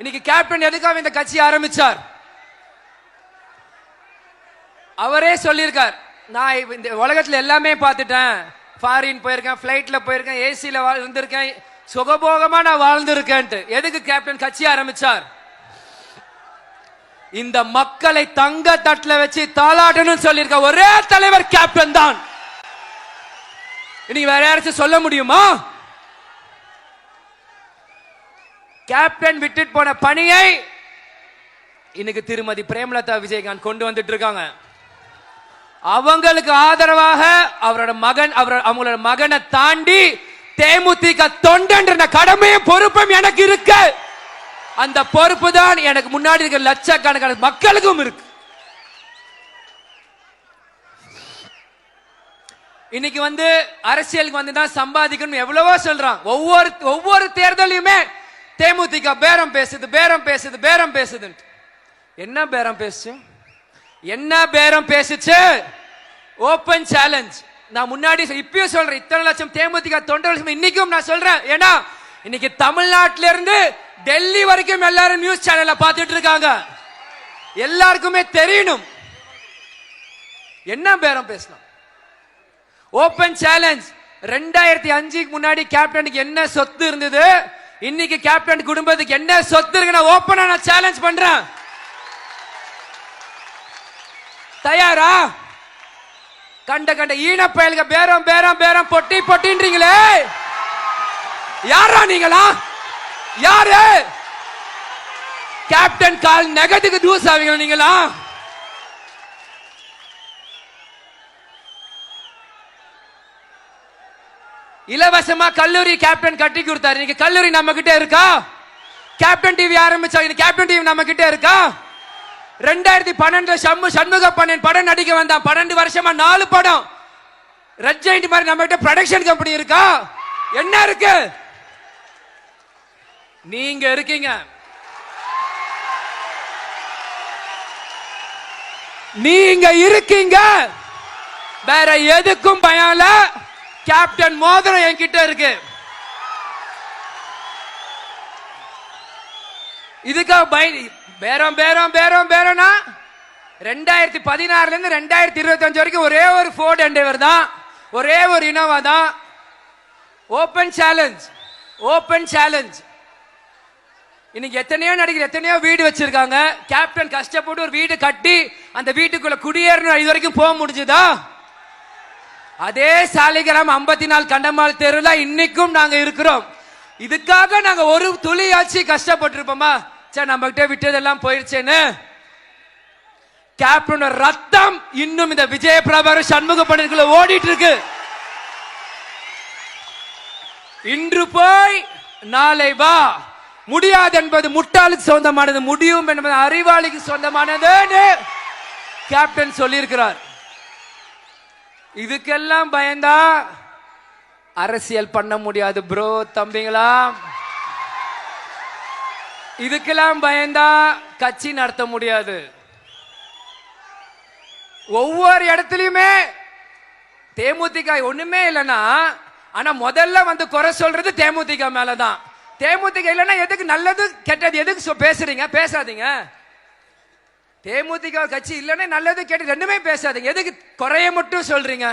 இன்னைக்கு கேப்டன் எதுக்காக இந்த கட்சி ஆரம்பிச்சார்? அவரே சொல்லியிருக்கார். நான் இந்த உலகத்துல எல்லாமே பார்த்துட்டேன். ஃபாரின் போயிருக்கேன் ஃப்ளைட்டில் போயிருக்கேன் ஏசில இருந்திருக்கேன் சுகபோகமா நான் வாழ்ந்திருக்கேன்ட்டு. எதுக்கு கேப்டன் கட்சி ஆரம்பிச்சார்? இந்த மக்களை தங்க தட்டில் வச்சு தாளாட்டணும்னு சொல்லியிருக்க ஒரே தலைவர் கேப்டன் தான். இன்னைக்கு வேற யாராச்சும் சொல்ல முடியுமா? கேப்டன் விட்டுட்டு போன பணியை இன்னைக்கு திருமதி பிரேமலதா விஜயகாந்த் கொண்டு வந்துட்டு இருக்காங்க. அவங்களுக்கு ஆதரவாக அவரோட மகன் அவர் அவங்களோட மகனை தாண்டி தேமுதிக தொண்டன்ற கடமையும் பொறுப்பும் எனக்கு இருக்கு. அந்த பொறுப்பு தான் எனக்கு முன்னாடி இருக்கிற லட்சக்கணக்கான மக்களுக்கும் இருக்கு. இன்னைக்கு வந்து அரசியலுக்கு வந்து தான் சம்பாதிக்கணும் எவ்வளவோ சொல்றான். ஒவ்வொரு ஒவ்வொரு தேர்தலையுமே தேமுதிக பேரம் பேசுது பேரம் பேசுது பேரம் பேசுதுன்ட்டு. என்ன பேரம் பேசுச்சு? என்ன பேரம் பேசுச்சு? ஓபன் சேலஞ்ச் நான் முன்னாடி இப்பயும் சொல்றேன் இத்தனை லட்சம் தேமுதிக லட்சம் இன்னைக்கும் நான் சொல்றேன். ஏன்னா இன்னைக்கு தமிழ்நாட்டில இருந்து டெல்லி வரைக்கும் எல்லாரும் நியூஸ் சேனல்ல பார்த்துட்டு இருக்காங்க. எல்லாருக்குமே தெரியணும். என்ன பேரம் பேசலாம்? ஓபன் சேலஞ்ச் ரெண்டாயிரத்தி அஞ்சுக்கு முன்னாடி கேப்டனுக்கு என்ன சொத்து இருந்தது? இன்னைக்கு கேப்டன் குடும்பத்துக்கு என்ன சொத்து இருக்கு நான் ஓப்பனா நான் சேலஞ்ச் பண்றேன். தயாரா? கண்ட கண்ட ஈன பயலுக பேரம் பேரம் பேரம் பொட்டி பொட்டின்றீங்களே. யாரா நீங்களா? யாரு? கேப்டன் கால் நெகத்துக்கு தூஸ் ஆவீங்களா நீங்களா? இலவசமா கல்லூரி கேப்டன் கட்டி கொடுத்தாரு. இன்னைக்கு கல்லூரி நம்ம கிட்ட இருக்கா? கேப்டன் டிவி ஆரம்பிச்சா இன்னைக்கு கேப்டன் டிவி நம்ம கிட்ட இருக்கா? ரெண்டாயிரத்தி பன்னெண்டுல சம்மு சண்முக பண்ணன் படம் நடிக்க வந்தான். பன்னெண்டு வருஷமா நாலு படம். ரெட் மாதிரி நம்ம கிட்ட ப்ரொடக்ஷன் கம்பெனி இருக்கா? என்ன இருக்கு? நீங்க இருக்கீங்க. நீங்க இருக்கீங்க. வேற எதுக்கும் பயம் இல்லை. கேப்டன் மோதிரம் என்கிட்ட இருக்கு. இதுக்காக பய பேரம் பேரம் பேரம் பேரம்னா ரெண்டாயிரத்தி பதினாறுல இருந்து ரெண்டாயிரத்தி இருபத்தி அஞ்சு வரைக்கும் ஒரே ஒரு ஃபோர்ட் எண்டேவர் தான். ஒரே ஒரு இனோவா தான். ஓபன் சேலஞ்ச் ஓபன் சேலஞ்ச் இன்னைக்கு எத்தனையோ நடிகர் எத்தனையோ வீடு வச்சிருக்காங்க. கேப்டன் கஷ்டப்பட்டு ஒரு வீடு கட்டி அந்த வீட்டுக்குள்ள குடியேறணும். இது வரைக்கும் போக முடிஞ்சுதா? அதே சாலிகிராம் ஐம்பத்தி நாலு கண்டமால் தெருல இன்னைக்கும் நாங்க இருக்கிறோம். இதுக்காக நாங்க ஒரு துளியாச்சு கஷ்டப்பட்டிருப்போமா? சரி நம்ம கிட்ட விட்டதெல்லாம் போயிருச்சேன்னு. கேப்டனோட ரத்தம் இன்னும் இந்த விஜய பிரபாகர் சண்முக பண்டிகைக்குள்ள ஓடிட்டு இருக்கு இன்று போய் நாளை வா. முடியாது என்பது முட்டாளுக்கு சொந்தமானது முடியும் என்பது அறிவாளிக்கு சொந்தமானதுன்னு கேப்டன் சொல்லியிருக்கிறார். இதுக்கெல்லாம் பயந்தா அரசியல் பண்ண முடியாது ப்ரோ தம்பிங்களா? இதுக்கெல்லாம் பயந்தா கட்சி நடத்த முடியாது. ஒவ்வொரு இடத்துலயுமே தேமுதிக ஒண்ணுமே இல்லைன்னா ஆனா முதல்ல வந்து குறை சொல்றது தேமுதிக மேலதான். தேமுதிக இல்லைன்னா எதுக்கு நல்லது கெட்டது எதுக்கு பேசுறீங்க? பேசாதீங்க. தேமுதிக கட்சி இல்லைன்னா நல்லது கேட்டு ரெண்டுமே பேசாதீங்க. எதுக்கு குறைய மட்டும் சொல்றீங்க?